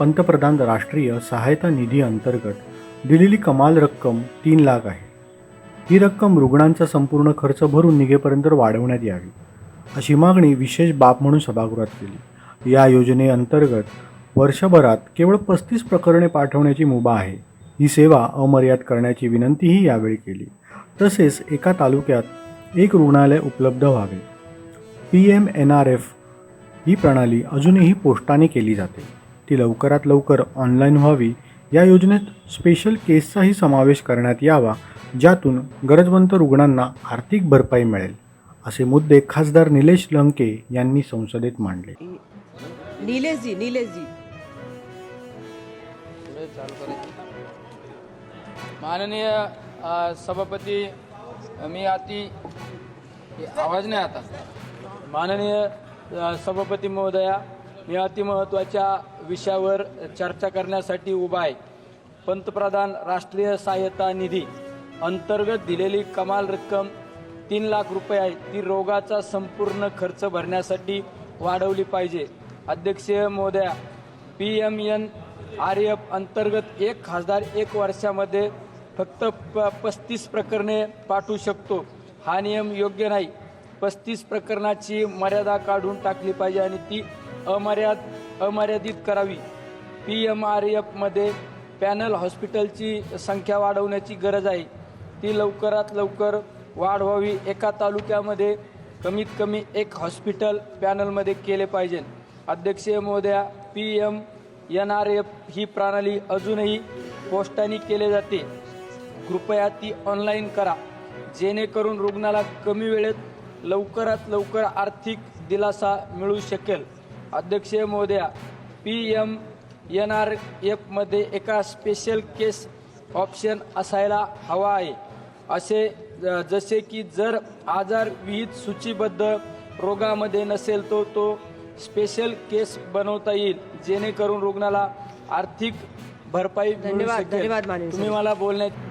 पंतप्रधान राष्ट्रीय सहायता निधी अंतर्गत दिलेली कमाल रक्कम तीन लाख आहे. ही रक्कम रुग्णांचा संपूर्ण खर्च भरून निघेपर्यंत वाढवण्यात यावी अशी मागणी विशेष बाब म्हणून सभागृहात केली. या योजनेअंतर्गत वर्षभरात केवळ पस्तीस प्रकरणे पाठवण्याची मुभा आहे. ही सेवा अमर्याद करण्याची विनंतीही यावेळी केली. तसेच एका तालुक्यात एक रुग्णालय उपलब्ध व्हावे. P M N R F ही प्रणाली अजूनही पोस्टाने केली जाते. ती लवकरात लवकर ऑनलाईन व्हावी. या योजनेत स्पेशल केसचाही समावेश करण्यात यावा ज्यातून गरजवंत रुग्णांना आर्थिक भरपाई मिळेल असे मुद्दे खासदार निलेश लंके यांनी संसदेत मांडले. नीलेश जी नीलेश जी माननीय सभापती मी अति आवाज नाही आता. माननीय सभापती महोदया मी अतिमहत्त्वाच्या विषयावर चर्चा करण्यासाठी उभा आहे. पंतप्रधान राष्ट्रीय सहाय्यता निधी अंतर्गत दिलेली कमाल रक्कम तीन लाख रुपये आहे. ती रोगाचा संपूर्ण खर्च भरण्यासाठी वाढवली पाहिजे. अध्यक्षीय मोद्या P M N R F अंतर्गत एक खासदार एक वर्षामध्ये फक्त प पस्तीस प्रकरणे पाठवू शकतो. हा नियम योग्य नाही. पस्तीस प्रकरणाची मर्यादा काढून टाकली पाहिजे आणि ती अमर्याद अमर्यादित करावी. पी एम आर एफमध्ये पॅनल हॉस्पिटलची संख्या वाढवण्याची गरज आहे. ती लवकरात लवकर वाढ व्हावी एका तालुक्यामध्ये कमीत कमी एक हॉस्पिटल पॅनलमध्ये केले पाहिजे. अध्यक्षीय महोदया P M N R F ही प्रणाली अजूनही पोस्टाने केले जाते. कृपया ती ऑनलाईन करा. जेणेकरून रुग्णाला कमी वेळेत लवकरात लवकर आर्थिक दिलासा मिळू शकेल. अध्यक्षीय महोदया पी एम एन आर एफमध्ये एका स्पेशल केस ऑप्शन असायला हवा आहे असे जसे की जर आजार विहित सूचीबद्ध रोगामध्ये नसेल तो तो स्पेशल केस बनवता येईल जेणेकरून रुग्णाला आर्थिक भरपाई धन्यवाद. धन्यवाद तुम्ही. मला बोलण्याची